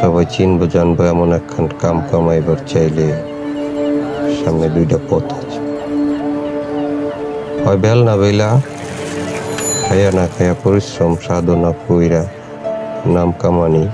সবাই চিনবো, জানব, এমন একখান কাম কামাইবার চাইলে সামনে দুইটা পথ আছে। হয় বেল না বেলা খায়া না খায়া পরিশ্রম, সাধনা কইরা নাম কামানি।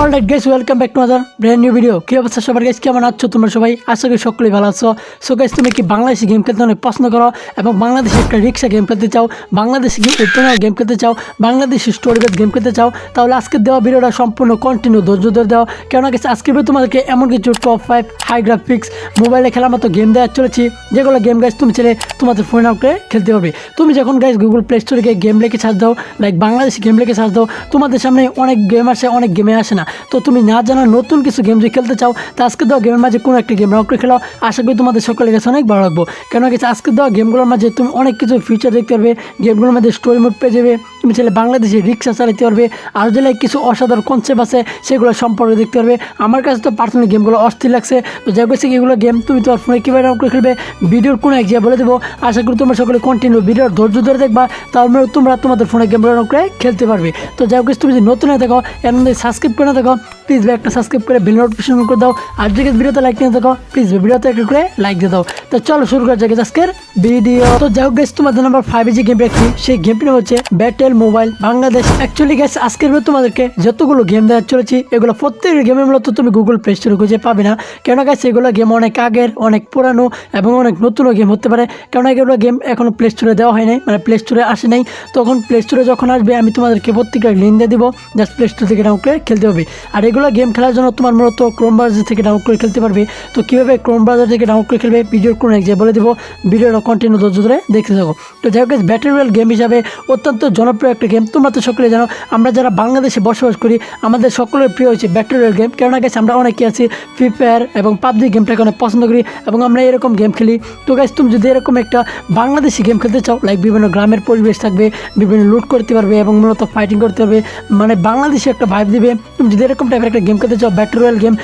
Alright guys welcome back to other brand new video কি অবস্থা সবার গাইস কেমন আছো তোমরা সবাই? আশা করি সকলেই ভালো আছো। সো গাইস তুমি কি বাংলাদেশি গেম খেলতে অনেক পছন্দ করো এবং বাংলাদেশে একটা রিক্সা গেম খেলতে চাও, বাংলাদেশি ওপেনার গেম খেলতে চাও, বাংলাদেশি স্টোরি বেস গেম খেলতে চাও, তাহলে আজকের দেওয়া ভিডিওটা সম্পূর্ণ কন্টিনিউ ধৈর্য ধরে দাও। কেননা গেছে ভিডিও তোমাদেরকে এমন কিছু টপ ফাইভ হাই গ্রাফিক্স মোবাইলে খেলার মতো গেম দেওয়া চলেছি, যেগুলো গেম গাইস তুমি ছেলে তোমাদের ফোন আউট খেলতে পারবে। তুমি যখন গাইস গুগল প্লে স্টোরে গিয়ে গেম লিখে সার্চ দাও লাইক বাংলাদেশি গেম লেখে সার্চ দাও, তোমাদের সামনে অনেক গেম আসে, অনেক গেমে আসে না। তো তুমি না জানা নতুন কিছু গেম যদি খেলতে চাও, তো আজকে দেওয়া গেমের মাঝে কোনো একটা গেম রাউন্ড করে খেলাও। আশা করি তোমাদের সকলের কাছে অনেক ভালো লাগবো। কেন গেছে আজকে দেওয়া গেমগুলোর মাঝে তুমি অনেক কিছু ফিচার দেখতে পারবে গেমগুলোর মধ্যে স্টোরি মোড পেয়ে যাবে। তুমি চাইলে বাংলাদেশে রিক্সা চালাতে পারবে, আর যদি কিছু অসাধারণ কনসেপ্ট আছে, সেগুলো সম্পর্কে দেখতে পারবে। আমার কাছে তো পার্সোনালি গেমগুলো অস্থির লাগছে, তো যাই করছে এগুলো গেম তুমি তোমার ফোনে কীভাবে ডাউন করে খেলবে, ভিডিওর কোনো এক জায়গায় বলে দেবো। আশা করি তোমরা সকলে কন্টিনিউ ভিডিওর ধৈর্য ধরে দেখবা তাহলে তোমরা তোমাদের ফোনে গেমগুলো ডাউন করে খেলতে পারবে। তো যাই হোক তুমি যদি নতুন হয়ে এর মধ্যে সাবস্ক্রাইব করে না থাকো প্লিজ ভাই একটা সাবস্ক্রাইব করে বেল নোটিফিকেশন করে দাও। আর যদি ভিডিওতে লাইক নিয়ে থাকো প্লিজ ভিডিওতে একটু করে লাইক দিয়ে দাও। তো চলো শুরু করা যাক আজকের ভিডিও তো যাই হোক guys, তোমাদের নাম্বার ফাইভে যে গেম রাখছি সেই গেমটি হচ্ছে ব্যাটেল মোবাইল বাংলাদেশ অ্যাকচুয়ালি গেছে আজকের ভিডিও তোমাদেরকে যতগুলো গেম দেওয়া চলেছি এগুলো প্রত্যেক গেমের মূলত তুমি গুগল প্লে স্টোরে খুঁজে পাবে না। কেন গেছে এগুলো গেম অনেক আগের অনেক পুরানো এবং অনেক নতুনও গেম হতে পারে। কেন এগুলো গেম এখনও প্লে স্টোরে দেওয়া হয় নাই মানে প্লে স্টোরে আসে নাই। তখন প্লে স্টোরে যখন আসবে আমি তোমাদেরকে প্রত্যেকটা লিঙ্ক দিয়ে দিব। জাস্ট প্লে স্টোর থেকে ডাউনলোড খেলতে হবে। আর এগুলো গেম খেলার জন্য তোমার মূলত ক্রোম ব্রাউজার থেকে ডাউনলোড করে খেলতে পারবে। তো কীভাবে ক্রোম ব্রাউজার থেকে ডাউনলোড করে খেলবে ভিডিওর কোনো এক বলে দেবো। ভিডিওটা কন্টিনিউ ধৈর্য ধরে দেখতে থাকো। তো যাই হোক ব্যাটেল রয়্যাল গেম হিসাবে অত্যন্ত জনপ্রিয় একটা গেম তোমরা তো সকলে জানো, আমরা যারা বাংলাদেশে বসবাস করি, আমাদের সকলের প্রিয় হচ্ছে ব্যাটেল রয়্যাল গেম কেননা গেছে আমরা অনেকে আছি ফ্রি ফায়ার এবং পাবজি গেমটাকে অনেক পছন্দ করি এবং আমরা এরকম গেম খেলি। তো গাইজ তুমি যদি এরকম একটা বাংলাদেশি গেম খেলতে চাও লাইক বিভিন্ন গ্রামের পরিবেশ থাকবে, বিভিন্ন লুট করতে পারবে এবং মূলত ফাইটিং করতে পারবে মানে বাংলাদেশে একটা ভাইব দিবে। তুমি যদি এরকম টাইপের একটা গেম খেলতে চাও? ব্যাটল রয়্যাল গেম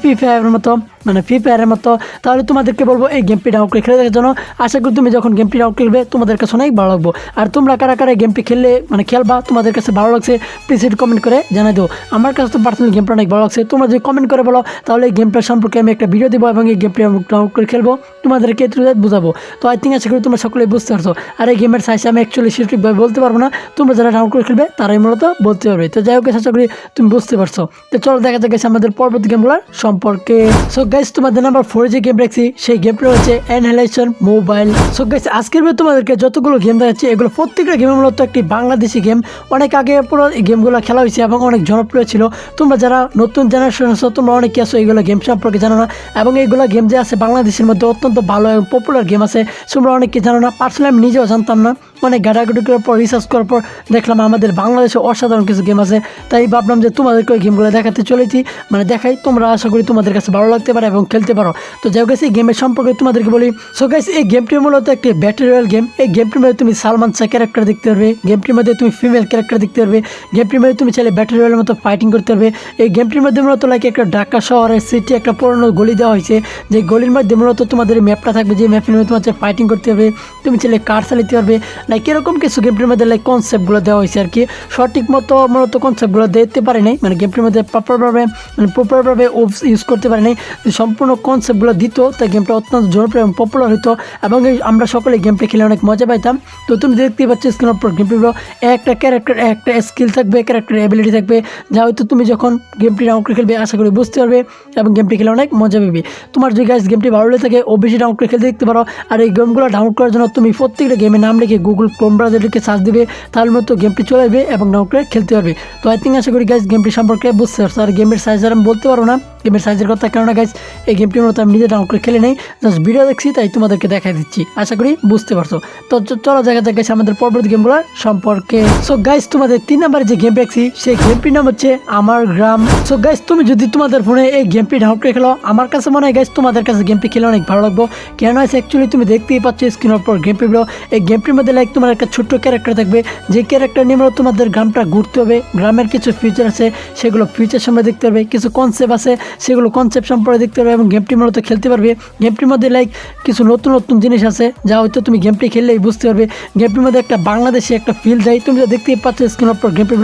ফ্রি ফায়ারের মতো। মানে ফ্রি ফায়ারের মতো। তাহলে তোমাদেরকে বলব, এই গেমটি ডাউনলোড করে খেলে দেখার জন্য আশা করি তুমি যখন গেমটি ডাউনলোড খেলবে, তোমাদের কাছে অনেক ভালো লাগবো। আর তোমরা কারা কারা গেমটি খেললে মানে খেলবা, তোমাদের কাছে ভালো লাগছে প্লিজ একটু কমেন্ট করে জানাই দিও। আমার কাছে তো পার্সোনালি গেমটা অনেক ভালো লাগছে। তোমরা যদি কমেন্ট করে বলো, তাহলে এই গেমটা সম্পর্কে আমি একটা ভিডিও দেবো এবং এই গেমটি ডাউনলোড করে খেলব। তোমাদেরকে একটু বুঝাবো। তো আই থিঙ্ক আশা করি তোমরা সকলে বুঝতে পারছ। আর এই গেমের সাইজ আমি অ্যাকচুয়ালি সঠিকভাবে বলতে পারব না। তোমরা যারা ডাউনলোড করে খেলবে, তারাই মূলত বলতে পারবে। তো যাই হোক, আশা করি তুমি বুঝতে পারছ। তো চলো দেখা যাক আমাদের পরবর্তী গেমগুলোর সম্পর্কে। সো গাইস তোমাদের নাম্বার ফোরে যে গেম রাখছি সেই গেমটা হচ্ছে অ্যানহাইলেশন মোবাইল সো গাইস আজকের ভিডিও তোমাদেরকে যতগুলো গেম দেখাচ্ছি, এগুলো প্রত্যেকটা গেমের মূলত একটি বাংলাদেশি গেম অনেক আগে পুরো এই গেমগুলো খেলা হয়েছে এবং অনেক জনপ্রিয় ছিল। তোমরা যারা নতুন জেনারেশন আছো, তোমরা অনেকে আছো এইগুলো গেম সম্পর্কে জানো না। এবং এইগুলো গেম যে আছে, বাংলাদেশের মধ্যে অত্যন্ত ভালো এবং পপুলার গেম আছে। তোমরা অনেকে জানো না পার্সোনালি আমি নিজেও জানতাম না। অনেক ঘাটাঘাটি করার পর রিসার্চ করার পর দেখলাম আমাদের বাংলাদেশে অসাধারণ কিছু গেম আছে। তাই ভাবলাম যে তোমাদেরকে ওই গেমগুলো দেখাতে চলেছি। মানে দেখাই, তোমরা আশা করি তোমাদের কাছে ভালো লাগতে পারে এবং খেলতে পারো। তো যাই এই গেমের সম্পর্কে তোমাদেরকে বলি। সো গাইস এই গেমটি মূলত একটি ব্যাটারি রয়্যাল গেম এই গেমটির মধ্যে তুমি সালমান শাহ ক্যারেক্টার দেখতে পারবে। গেমটির মধ্যে তুমি ফিমেল ক্যারেক্টার দেখতে পারবে। গেমটির মধ্যে তুমি চাইলে ব্যাটারি রয়্যালের মতো ফাইটিং করতে পারবে। এই গেমটির মধ্যে মূলত লাইক একটা ঢাকা শহরের সিটি একটা পুরনো গলি দেওয়া হয়েছে। যে গলির মধ্যে মূলত তোমাদের ম্যাপটা থাকবে, যে ম্যাপের মধ্যে তোমার ফাইটিং করতে হবে তুমি চাইলে কার চালাতে পারবে। লাইক এরকম কিছু গেমটির মধ্যে লাইক কনসেপ্টগুলো দেওয়া হয়েছে আর কি সঠিক মতো, মূলত কনসেপ্টগুলো দিতে পারে নাই। মানে গেমটির মধ্যে প্রপারভাবে মানে প্রপারভাবে ইউজ করতে পারে নাই। সম্পূর্ণ কনসেপ্টগুলো দিত তাই গেমটা অত্যন্ত জনপ্রিয় এবং পপুলার হতো এবং আমরা সকলে গেমটা খেলে অনেক মজা পাইতাম। তো তুমি দেখতেই পাচ্ছ স্ক্রিনের উপর গেমটিগুলো একটা ক্যারেক্টার একটা স্কিল থাকবে ক্যারেক্টার অ্যাবিলিটি থাকবে। যা হয়তো তুমি যখন গেমটি ডাউনলোড করে খেলবে, আশা করি বুঝতে পারবে। এবং গেমটি খেলে অনেক মজা পাবে। তোমার যদি গাছ গেমটি ভালো লেগে থাকে, অবশ্যই ডাউনলোড করে খেলতে দেখতে পারো। আর এই গেমগুলো ডাউনলোড করার জন্য তুমি প্রত্যেকটা গেমের নাম লিখে গুগল ক্রোম ব্রাউজারকে চার্জ দেবে, তার মতো গেমটি চলে আসবে এবং ডাউনলোড করে খেলতে পারবে তো আই থিঙ্ক আশা করি গাইজ গেমটি সম্পর্কে বুঝতে পারছ। আর গেমের সাইজ আর আমি বলতে পারব না। গেমের সাইজের কথা, কেননা গাইজ এই গেমটি মতো আমি নিজে ডাউনলোড করে খেলে নেই জাস্ট ভিডিও দেখছি, তাই তোমাদেরকে দেখাই দিচ্ছি। আশা করি বুঝতে পারছ। তো চলো দেখা যাক আমাদের পরবর্তী গেমগুলো সম্পর্কে। সো গাইজ তোমাদের তিন নম্বরে যে গেম দেখছি, সেই গেমটির নাম হচ্ছে আমার গ্রাম। সো গাইজ তুমি যদি তোমাদের ফোনে এই গেমটি ডাউনলোড করে খেলো, আমার কাছে মনে হয় গাইজ তোমাদের কাছে গেমটি খেলে অনেক ভালো লাগবে। কেন আছে অ্যাকচুয়ালি তুমি দেখতেই পাচ্ছ স্ক্রিনের উপর গেমটিগুলো এই গেমটির মধ্যে লাইক তোমার একটা ছোট্ট ক্যারেক্টার থাকবে, যে ক্যারেক্টার নিয়ে তোমাদের গ্রামটা ঘুরতে হবে। গ্রামের কিছু ফিচার আছে, সেগুলো ফিচার সামনে দেখতে হবে, কিছু কনসেপ্ট আছে। সেগুলো কনসেপ্ট সম্পর্কে দেখতে পারবে এবং গেমটি মূলত খেলতে পারবে। গেমটির মধ্যে লাইক কিছু নতুন নতুন জিনিস আছে, যা হয়তো তুমি গেমটি খেললেই বুঝতে পারবে। গেমটির মধ্যে একটা বাংলাদেশি একটা ফিল যায়। তুমি যা দেখতেই পাচ্ছ স্ক্রিনের উপর গেমটি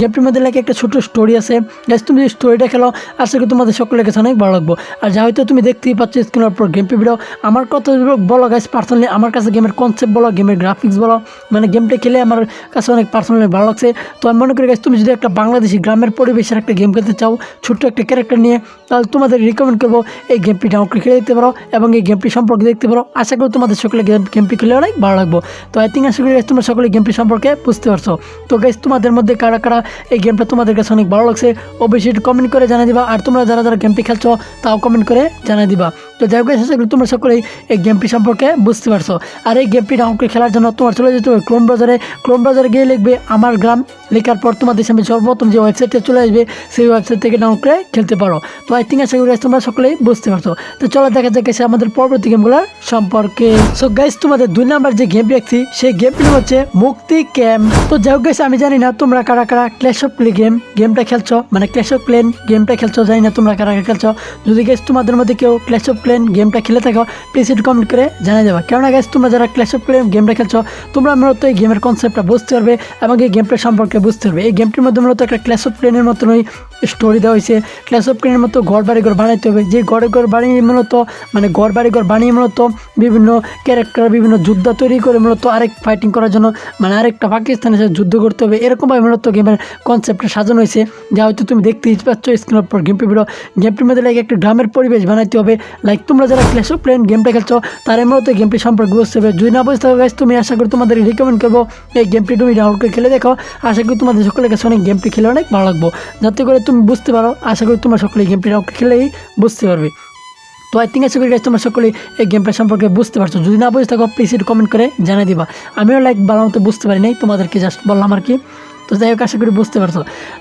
গেমটির মধ্যে লাইক একটা ছোট স্টোরি আছে। তুমি যদি স্টোরিটা খেলো, আশা করি তোমাদের সকলের কাছে অনেক ভালো লাগবে। আর যা হয়তো তুমি দেখতেই পাচ্ছ স্ক্রিনের উপর গেমটি ভিডিও আমার কথা বলো গাইস পার্সোনালি আমার কাছে গেমের কনসেপ্ট বলো গেমের গ্রাফিক্স বলো মানে গেমটা খেলে আমার কাছে অনেক পার্সোনালি ভালো লাগছে। তো আমি মনে করি গাইস তুমি যদি একটা বাংলাদেশি গ্রামের পরিবেশের একটা গেম খেলতে চাও, ছোট্ট একটা ক্যারেক্টার নিয়ে তাহলে তোমাদের রিকমেন্ড করব এই গেমটি ডাউনলোড খেলে দেখতে পারো এবং এই গেমটি সম্পর্কে দেখতে পারো। আশা করি তোমাদের সকলে গেম গেমটি খেলে অনেক ভালো লাগবে। তো আই থিঙ্ক আশা করি তোমরা সকলে গেমটি সম্পর্কে বুঝতে পারছ। তো গাইস তোমাদের মধ্যে কারা কারা এই গেমটা তোমাদের কাছে অনেক ভালো লাগছে, অবশ্যই কমেন্ট করে জানিয়ে দিবা। আর তোমরা যারা যারা গেমটি খেলছো, তাও কমেন্ট করে জানিয়ে দিবা। তো যাই হোক আশা করি তোমরা সকলেই এই গেমটি সম্পর্কে বুঝতে পারছ। আর এই গেমটি ডাউনলোড খেলার জন্য তোমার চলে যেতে হবে ক্রোম ব্রাউজারে ক্রোম ব্রাউজারে গিয়ে লিখবে, আমার গ্রাম। লেখার পর তোমাদের সামনে সর্বপ্রথম যে ওয়েবসাইটে চলে আসবে, সেই ওয়েবসাইট থেকে ডাউনলোড করে খেলতে পারো। তো আই থিঙ্ক আশা করি তোমরা সকলেই বুঝতে পারছ। তো চলো দেখা যাক guys আমাদের পরবর্তী গেমগুলোর সম্পর্কে। সো গাইস তোমাদের দুই নাম্বার যে গেম দেখছি, সেই গেমটি হচ্ছে মুক্তি ক্যাম্প তো যাই হোক guys, আমি জানি না তোমরা কারা কারা ক্ল্যাশ অফ প্লে গেম গেমটা খেলছো মানে ক্ল্যাশ অফ প্লেন গেমটা খেলছো, জানি না তোমরা কারা কারা খেলছো। যদি গেস তোমাদের মধ্যে কেউ ক্ল্যাশ অফ প্লেন গেমটা খেলে থাকো প্লিজ একটু কমেন্ট করে জানিয়ে দেবা। কেননা গাইস তোমরা যারা ক্ল্যাশ অফ প্লেন গেমটা খেলছো, তোমরা মূলত এই গেমের কনসেপ্টটা বুঝতে পারবে এবং এই গেমটা সম্পর্কে বুঝতে পারবে। এই গেমটির মধ্যে মূলত একটা ক্ল্যাশ অফ প্লেনের মতনই স্টোরি দেওয়া হয়েছে। ক্ল্যাশ অফ প্লেনের মতো ঘর বাড়ি ঘর বানাইতে হবে। যে ঘরে ঘর বানিয়ে মূলত মানে ঘর বাড়ি ঘর বানিয়ে মূলত বিভিন্ন ক্যারেক্টার বিভিন্ন যুদ্ধ তৈরি করে মূলত আরেক ফাইটিং করার জন্য মানে আরেকটা পাকিস্তানের সাথে যুদ্ধ করতে হবে। এরকমভাবে মূলত গেমের কনসেপ্টটা সাজানো হয়েছে। যা হয়তো তুমি দেখতেই পাচ্ছ স্ক্রিনের পর গেমটি ভিডিও গেমটির মধ্যে লাইক একটা গ্রামের পরিবেশ বানাইতে হবে। লাইক তোমরা যারা ক্লাস অফ প্লেন গেমটা খেলছো, তারা মূলত গেমটি সম্পর্কে বুঝতে হবে যদি না বুঝতে হবে তুমি আশা করি তোমাদের রিকমেন্ড করব। এই গেমটি তুমি ডাউনলোড করে খেলে দেখো। আশা করি তোমাদের সকলের কাছে অনেক গেমটি খেলে অনেক ভালো লাগবো। যাতে করে তুমি বুঝতে পারো, আশা করি তোমার সকলে গেমটি ডাউনলোড খেলেই বুঝতে পারবে। তো আই থিঙ্ক আশা করি তোমার সকলে এই গেমটা সম্পর্কে বুঝতে পারছ। যদি না বুঝতে থাকো প্লিজ কমেন্ট করে জানিয়ে দিবা। আমিও লাইক ভালো মতো বুঝতে পারি নাই, তোমাদেরকে জাস্ট বললাম আর কি। তো যাই হোক, আশা করি বুঝতে পারছ।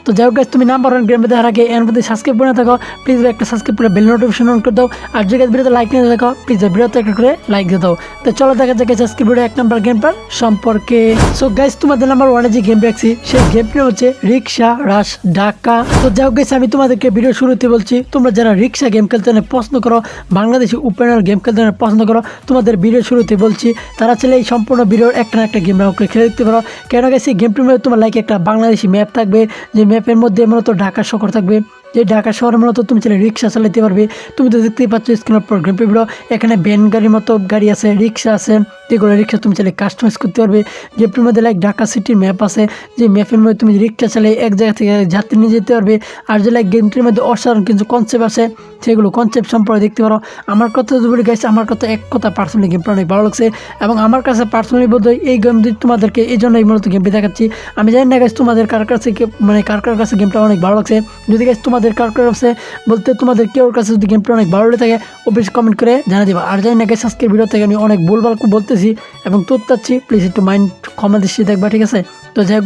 তো যাই হোক তুমি নাম্বার ওয়ান গেম দেখার আগে এর মধ্যে সাবস্ক্রাইব করে থাকো। প্লিজ একটা সাবস্ক্রাইব করে বেল নোটিফিকেশন অন করে দাও। আর যে ভিডিওতে লাইক নিয়ে দেখো প্লিজ ভিডিওতে একটা করে লাইক দিয়ে দাও। তো চলো দেখা যাক আজকে ভিডিও এক নাম্বার গেম পার সম্পর্কে। সো গাইস তোমাদের নাম্বার ওয়ানে যে গেম রাখছি সেই গেমটি হচ্ছে রিক্সা রাশ ঢাকা। তো যাই হোক আমি তোমাদেরকে ভিডিও শুরুতে বলছি, তোমরা যারা রিক্সা গেম খেলতে পছন্দ করো, বাংলাদেশি ওপেনার গেম খেলতে পছন্দ করো, তোমাদের ভিডিও শুরুতে বলছি, তারা চাইলে এই সম্পূর্ণ ভিডিওর একটা না একটা গেম রাউন্ড করে খেলে দেখতে পারো। কেন গেছে গেমটির মধ্যে তোমার লাইক একটা বাংলাদেশি ম্যাপ থাকবে, যে ম্যাপের মধ্যে মূলত ঢাকা শহর থাকবে। যে ঢাকা শহরে মূলত তুমি চাইলে রিক্সা চালাতে পারবে। তুমি তো দেখতেই পাচ্ছ স্ক্রিনের পর গেম ভিডিও এখানে ভ্যান গাড়ির মতো গাড়ি আছে, রিক্সা আছে। যেগুলো রিক্সা তুমি চাইলে কাস্টমাইজ করতে পারবে। গেমটির মধ্যে লাইক ঢাকা সিটির ম্যাপ আছে, যে ম্যাপের মধ্যে তুমি রিক্সা চালিয়ে এক জায়গা থেকে যাত্রী নিয়ে যেতে পারবে। আর যে লাইক গেমটির মধ্যে অসাধারণ কিছু কনসেপ্ট আছে সেগুলো কনসেপ্ট সম্পর্কে দেখতে পারো। আমার কথা যদি বলি গাইছে আমার কথা এক কথা পার্সোনালি গেমটা অনেক ভালো লাগছে এবং আমার কাছে পার্সোনালি বোধ এই গেম তোমাদেরকে এই জন্যই মূলত গেমটি দেখাচ্ছি। আমি জানি না গাইছ তোমাদের কার কাছে মানে কার কার কাছে গেমটা অনেক ভালো লাগছে। যদি গাইছ তোমাদের কার কার কাছে বলতে তোমাদের কেউ কাছে যদি গেমটা অনেক ভালো লেগে থাকে অবশ্যই কমেন্ট করে জানিয়ে দিবা। আর জানি না গাইছ আজকের ভিডিও থেকে আমি অনেক ভুলভাল বলতেছি এবং তোত্তাচ্ছি প্লিজ একটু মাইন্ড ক্ষমা দৃষ্টি দেখবা, ঠিক আছে? তো যাই হোক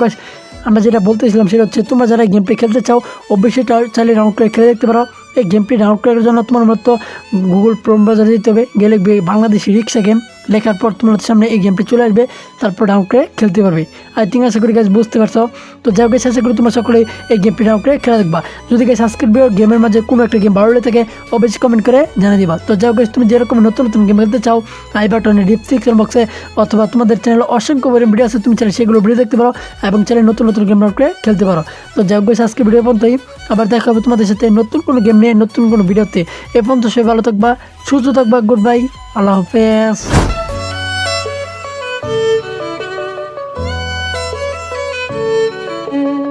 আমরা যেটা বলতেছিলাম সেটা হচ্ছে, তোমরা যারা গেম প্লে খেলতে চাও, অবশ্যই চাইলে ডাউনলোড করে খেলে দেখতে পারো। এই গেমটি ডাউনলোড করার জন্য তোমার মতো গুগল ক্রোম ব্রাউজারে যেতে হবে, গেলে বাংলাদেশি রিক্সা গেম লেখার পর তোমার সামনে এই গেমটি চলে আসবে তারপর ডাউনলোড করে খেলতে পারবে। আই থিঙ্ক আশা করি গাছ বুঝতে পারছ। তো যাই guys, আশা করি তোমরা সকলে এই গেমটি ডাউনলোড করে খেলা দেখবা। যদি গাছ আজকের গেমের মাঝে কোনো একটা গেম ভালো থাকে অবশ্যই কমেন্ট করে জানিয়ে দিবা। তো যাই হোক তুমি যেরকম নতুন নতুন গেম খেলতে চাও আই বাটনে ডিসক্রিপশন বক্সে অথবা তোমাদের চ্যানেলে অসংখ্য ভিডিও আছে তুমি চাইলে সেগুলো ভিডিও দেখতে পারো এবং চ্যানেলে নতুন নতুন গেম ডাউনলোড করে খেলতে পারো। তো যাই হোক আজকে ভিডিও পর্যন্তই। আবার দেখা হবে তোমাদের সাথে নতুন কোনো গেম নিয়ে নতুন কোনো ভিডিওতে এ পর্যন্ত সবাই ভালো থাকবা সুস্থ থাকবা গুড বাই আল্লাহ হাফেজ। you.